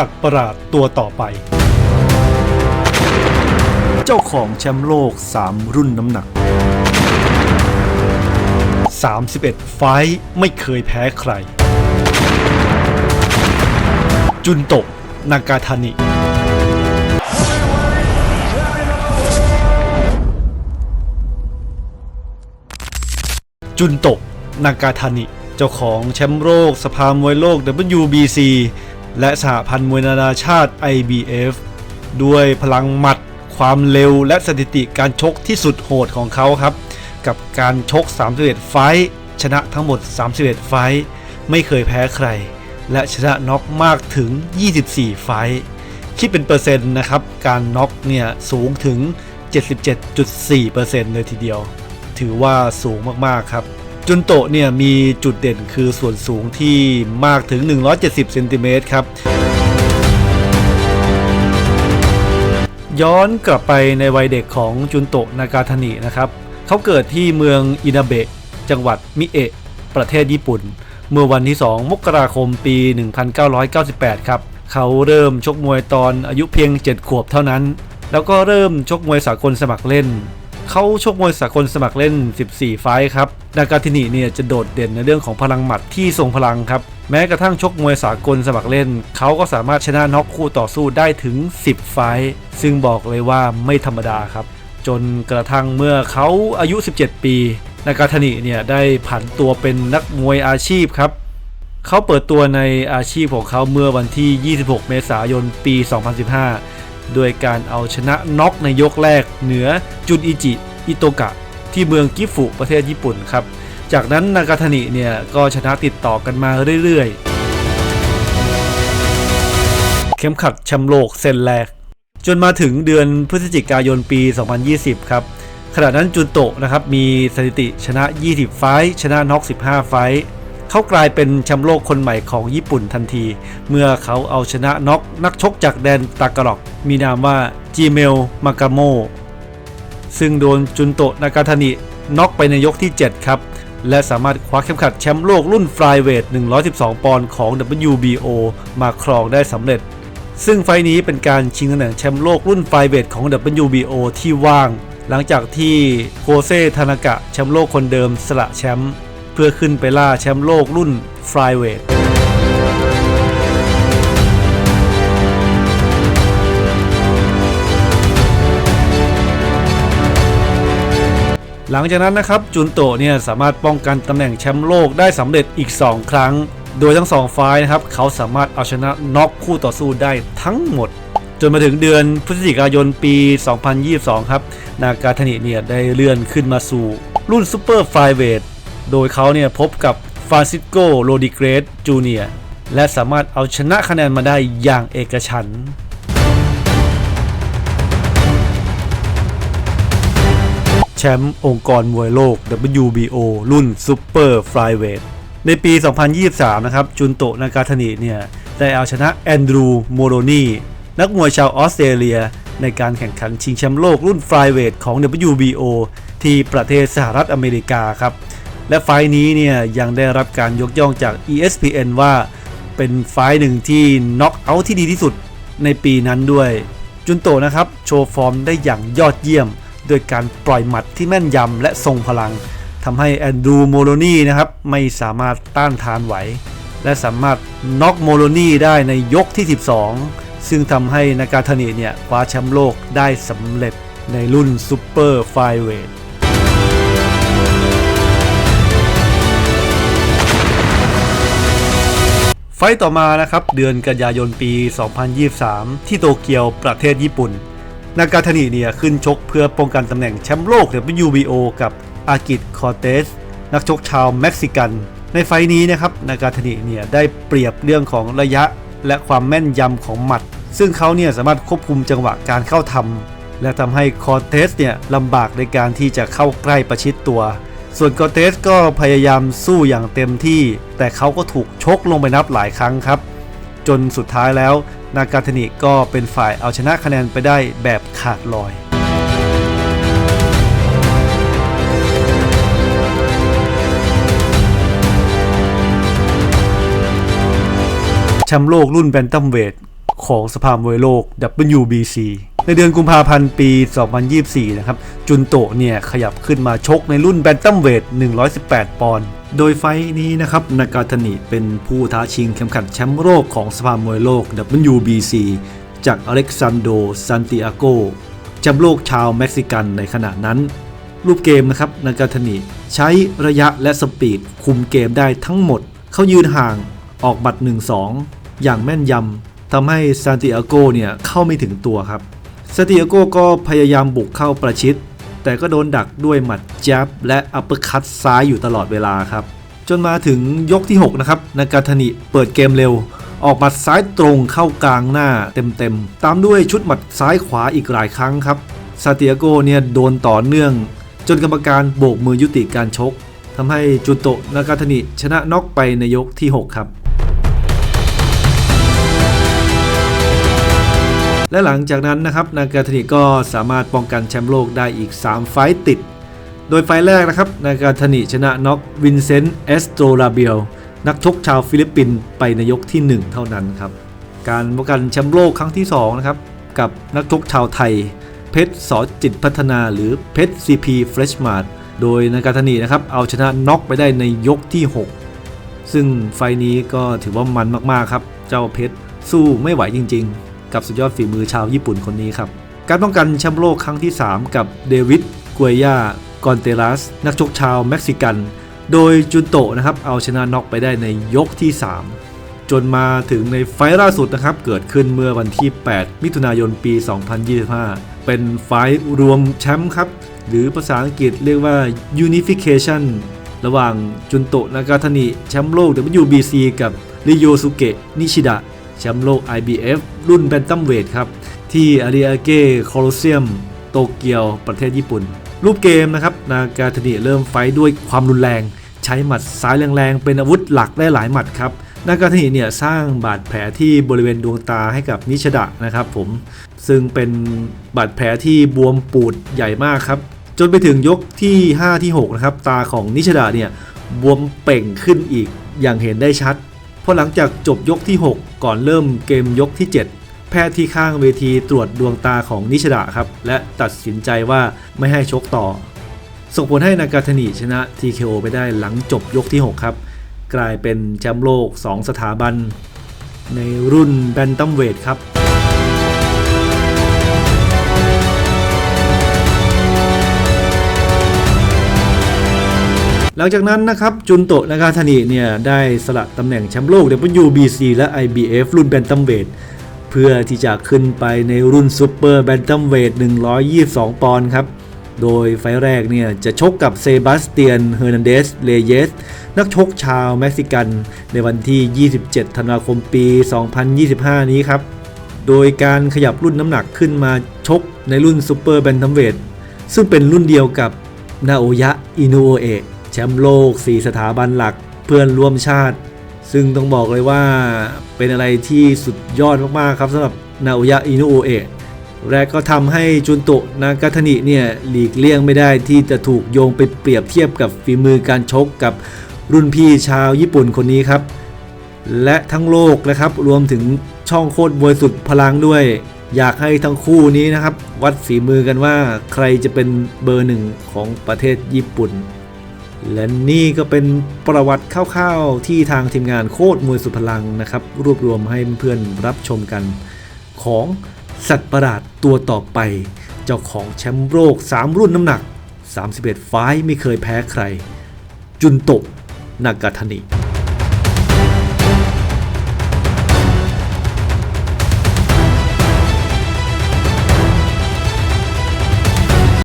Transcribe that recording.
สัตว์ประหลาดตัวต่อไป เจ้าของแชมป์โลก 3 รุ่นน้ำหนัก 31 ไฟท์ไม่เคยแพ้ใคร จุนโตะนากาทานิจุนโตะนากาทานิ เจ้าของแชมป์โลกสภามวยโลก WBC และสหพันธ์มวยนานาชาติ IBF ด้วยพลังหมัดความเร็วและสถิติการชกที่สุดโหดของเขาครับ กับการชก 31 ไฟชนะทั้งหมด 31 ไฟไม่เคยแพ้ใคร และชนะน็อกมากถึง 24 ไฟคิดเป็นเปอร์เซ็นต์นะครับ การน็อกเนี่ยสูงถึง 77.4%เลยทีเดียว ถือว่าสูงมาก ๆ ครับ จุนโตะเนี่ยมีจุดเด่นคือส่วนสูงที่มากถึง 170เซนติเมตรครับ ย้อนกลับไปในวัยเด็กของจุนโตะนากาทานินะครับ เขาเกิดที่เมืองอินาเบะ จังหวัดมิเอะ ประเทศญี่ปุ่น เมื่อวันที่ 2 มกราคมปี 1998 ครับ เขาเริ่มชกมวยตอนอายุเพียง 7 ขวบเท่านั้น แล้วก็เริ่มชกมวยสากลสมัครเล่น เขาชกมวยสากลสมัครเล่น 14 ไฟครับ นากาทินิเนี่ยจะโดดเด่นในเรื่องของพลังหมัดที่ทรงพลังครับ แม้กระทั่งชกมวยสากลสมัครเล่น เขาก็สามารถชนะน็อกคู่ต่อสู้ได้ถึง 10 ไฟ ซึ่งบอกเลยว่าไม่ธรรมดาครับ จนกระทั่งเมื่อเขาอายุ 17 ปี นากาทานิเนี่ยได้ผันตัวเป็นนักมวยอาชีพครับเขาเปิดตัวในอาชีพของเขาเมื่อวันที่ 26 เมษายน ปี 2015 โดยการเอาชนะน็อกในยกแรกเหนือจุนอิจิอิโตกะ ที่เมืองกิฟุประเทศญี่ปุ่นครับ จากนั้นนากาทานิเนี่ยก็ชนะติดต่อกันมาเรื่อยๆ เข็มขัดแชมป์โลกเส้นแรก จนมาถึงเดือนพฤศจิกายนปี 2020 ครับขณะนั้นจุนโตะนะครับมีสถิติชนะ 20 ไฟชนะน็อก 15 ไฟเขากลายเป็นแชมป์โลกคนใหม่ของญี่ปุ่นทันที เมื่อเขาเอาชนะน็อกนักชกจากแดนตากะล็อก มีนามว่าจีเมลมากาโมซึ่งโดนจุนโตะนากาทานิน็อกไปในยกที่ 7 ครับ และสามารถคว้าเข็มขัดแชมป์โลกรุ่นฟลายเวท 112 ปอนด์ของ WBO มาครองได้สำเร็จ ซึ่งไฟล์นี้เป็นการชิงตำแหน่งแชมป์โลกรุ่นไฟเวทของ WBO ที่ว่าง หลังจากที่โคเซทานากะแชมป์โลกคนเดิมสละแชมป์เพื่อขึ้นไปล่าแชมป์โลกรุ่นฟลายเวท หลังจากนั้นนะครับจุนโตะเนี่ยสามารถป้องกันตำแหน่งแชมป์โลกได้สำเร็จอีก 2 ครั้ง โดยทั้ง2ไฟล์นะครับเขาสามารถเอาชนะน็อกคู่ต่อสู้ได้ทั้งหมด จนมาถึงเดือนพฤศจิกายนปี 2022 ครับ นากาทานิเนี่ยได้เลื่อนขึ้นมาสู่ รุ่นซูเปอร์ไฟเวทโดยเขาเนี่ยพบกับฟรานซิสโกโรดิเกรสจูเนียและสามารถเอาชนะคะแนนมาได้อย่างเอกฉันท์ แชมป์องค์กรมวยโลก WBO รุ่น Super Flyweight ในปี 2023 นะครับ จุนโตะนากาทนิเนี่ย ได้เอาชนะแอนดรูโมโรนีนักมวยชาวออสเตรเลีย ในการแข่งขันชิงแชมป์โลกรุ่น Flyweight ของ WBO ที่ประเทศสหรัฐอเมริกาครับ และไฟล์นี้เนี่ย ยังได้รับการยกย่องจาก ESPN ว่าเป็นไฟล์หนึ่งที่น็อกเอาท์ที่ดีที่สุดในปีนั้นด้วย จุนโตะนะครับ โชว์ฟอร์มได้อย่างยอดเยี่ยม โดยการปล่อยหมัดที่แม่นยำและทรงพลังทำให้แอนดูโมโลนีนะครับไม่สามารถต้านทานไหว และสามารถน็อกโมโลนีได้ในยกที่ 12 ซึ่งทำให้นากาทานิเนี่ยคว้าแชมป์โลกได้สำเร็จในรุ่นซูเปอร์ไฟเวทไฟต์ต่อมานะครับ เดือนกันยายนปี 2023 ที่โตเกียวประเทศญี่ปุ่น นากาทานิเนี่ยขึ้นชกเพื่อป้องกันตำแหน่งแชมป์โลก WBO กับอากิตคอร์เตส นักชกชาวเม็กซิกัน ในไฟต์นี้นะครับนากาทานิเนี่ยได้เปรียบเรื่องของระยะและความแม่นยำของหมัด ซึ่งเขาเนี่ยสามารถควบคุมจังหวะการเข้าทำและทำให้คอร์เตสเนี่ยลำบากในการที่จะเข้าใกล้ประชิดตัว ส่วนกอเตสก็พยายามสู้อย่างเต็มที่ แต่เขาก็ถูกชกลงไปนับหลายครั้งครับ จนสุดท้ายแล้ว นากาทนิก็เป็นฝ่ายเอาชนะคะแนนไปได้แบบขาดลอย แชมป์โลกรุ่นแบนตัมเวทของสภามวยโลก WBC ในเดือนกุมภาพันธ์ปี 2024 นะครับ จุนโตะเนี่ยขยับขึ้นมาชกในรุ่นแบนตัมเวท 118 ปอนด์ โดยไฟนี้นะครับ นากาทนิเป็นผู้ท้าชิงเข็มขัดแชมป์โลกของสภามวยโลก WBC จากอเล็กซานโดซันติอาโกแชมป์โลกชาวเม็กซิกันในขณะนั้น รูปเกมนะครับนากาทนิใช้ระยะและสปีดคุมเกมได้ทั้งหมด เขายืนห่างออกบัตร 1-2 อย่างแม่นยำทำให้ซานติอาโกเนี่ยเข้าไม่ถึงตัวครับ ซาติอาโกก็พยายามบุกเข้าประชิด แต่ก็โดนดักด้วยหมัดแจ๊บและอัปเปอร์คัตซ้ายอยู่ตลอดเวลาครับ จนมาถึงยกที่ 6 นะครับนากาทานิเปิดเกมเร็ว ออกหมัดซ้ายตรงเข้ากลางหน้าเต็มๆ ตามด้วยชุดหมัดซ้ายขวาอีกหลายครั้งครับซาติอาโกเนี่ยโดนต่อเนื่อง จนกรรมการโบกมือยุติการชกทำให้จุโตะนากาทานิชนะน็อกไปในยกที่ 6 ครับ และหลังจากนั้นนะครับนากาทานิก็สามารถป้องกันแชมป์โลกได้อีก 3 ไฟต์ติด โดยไฟล์แรกนะครับนากาทานิชนะน็อกวินเซนต์เอสโตราเบียลนักชกชาวฟิลิปปินส์ไปในยกที่ 1 เท่านั้นครับการป้องกันแชมป์โลกครั้งที่2นะครับกับนักชกชาวไทย เพชรสอจิตพัฒนาหรือเพชรซีพีเฟรชมาร์โดยนากาทานินะครับเอาชนะน็อกไปได้ในยกที่ 6 ซึ่งไฟนี้ก็ถือว่ามันมากๆครับ เจ้าเพชรสู้ไม่ไหวจริง ๆ กับสุดยอดฝีมือชาวญี่ปุ่นคนนี้ครับ การป้องกันแชมป์โลกครั้งที่ 3 กับเดวิดกัวยากอนเตลัสนักชกชาวเม็กซิกัน โดยจุนโตะนะครับเอาชนะน็อกไปได้ในยกที่ 3 จนมาถึงในไฟล์ล่าสุดนะครับ เกิดขึ้นเมื่อวันที่ 8 มิถุนายนปี 2025 เป็นไฟล์รวมแชมป์ครับ หรือภาษาอังกฤษเรียกว่า unification ระหว่างจุนโตะนากาทานิแชมป์โลก WBC กับริโยสุเกะนิชิดะ แชมป์โลก IBF รุ่นแบนตัมเวทครับ ที่อาริอาเกะโคลอเซียม โตเกียว ประเทศญี่ปุ่น รูปเกมนะครับ นากาทนิเริ่มไฟด้วยความรุนแรง ใช้หมัดซ้ายแรงๆ เป็นอาวุธหลักได้หลายหมัดครับนากาทนิเนี่ยสร้างบาดแผลที่บริเวณดวงตาให้กับนิชดะนะครับผม ซึ่งเป็นบาดแผลที่บวมปูดใหญ่มากครับ จนไปถึงยกที่ 5 ที่ 6 นะครับ ตาของนิชดะเนี่ยบวมเป่งขึ้นอีกอย่างเห็นได้ชัด พอหลังจากจบยกที่ 6 ก่อนเริ่มเกมยกที่ 7 แพทย์ที่ข้างเวทีตรวจดวงตาของนิชดะครับ และตัดสินใจว่าไม่ให้ชกต่อ ส่งผลให้นากาธนิชนะ TKO ไปได้หลังจบยกที่ 6 ครับ กลายเป็นแชมป์โลก 2 สถาบัน ในรุ่นแบนตัมเวทครับ หลังจากนั้นนะครับจุนโตะนากาทานิเนี่ยได้สละตำแหน่งแชมป์โลก WBC และ IBF รุ่นแบนตัมเวทเพื่อที่จะขึ้นไปในรุ่นซูเปอร์แบนตัมเวท122 ปอนด์ครับ โดยไฟแรกเนี่ยจะชกกับเซบาสเตียน เฮอร์นันเดส เลเยส นักชกชาวเม็กซิกัน ในวันที่ 27 ธันวาคมปี 2025 นี้ครับ โดยการขยับรุ่นน้ำหนักขึ้นมาชกในรุ่นซูเปอร์แบนตัมเวทซึ่งเป็นรุ่นเดียวกับนาโอยะ อินุโอเอะ แชมป์โลก 4 สถาบันหลักเพื่อนร่วมชาติ ซึ่งต้องบอกเลยว่าเป็นอะไรที่สุดยอดมากๆครับสำหรับนาโอยะอินุโอเอะแรกก็ทำให้จุนโตะนากาทนิเนี่ยหลีกเลี่ยงไม่ได้ที่จะถูกโยงไปเปรียบเทียบกับฝีมือการชกกับรุ่นพี่ชาวญี่ปุ่นคนนี้ครับ และทั้งโลกนะครับรวมถึงช่องโคตรบวยสุดพลังด้วย อยากให้ทั้งคู่นี้นะครับ วัดฝีมือกันว่าใครจะเป็นเบอร์หนึ่งของประเทศญี่ปุ่น และนี่ก็เป็นประวัติคร่าวๆ ที่ทางทีมงานโคตรมวยสุดพลังนะครับ รวบรวมให้เพื่อนรับชมกันของสัตว์ประหลาดตัวต่อไป เจ้าของแชมป์โลก 3 รุ่นน้ำหนัก 31 ไฟล์ไม่เคยแพ้ใคร จุนโตะนากาธนิ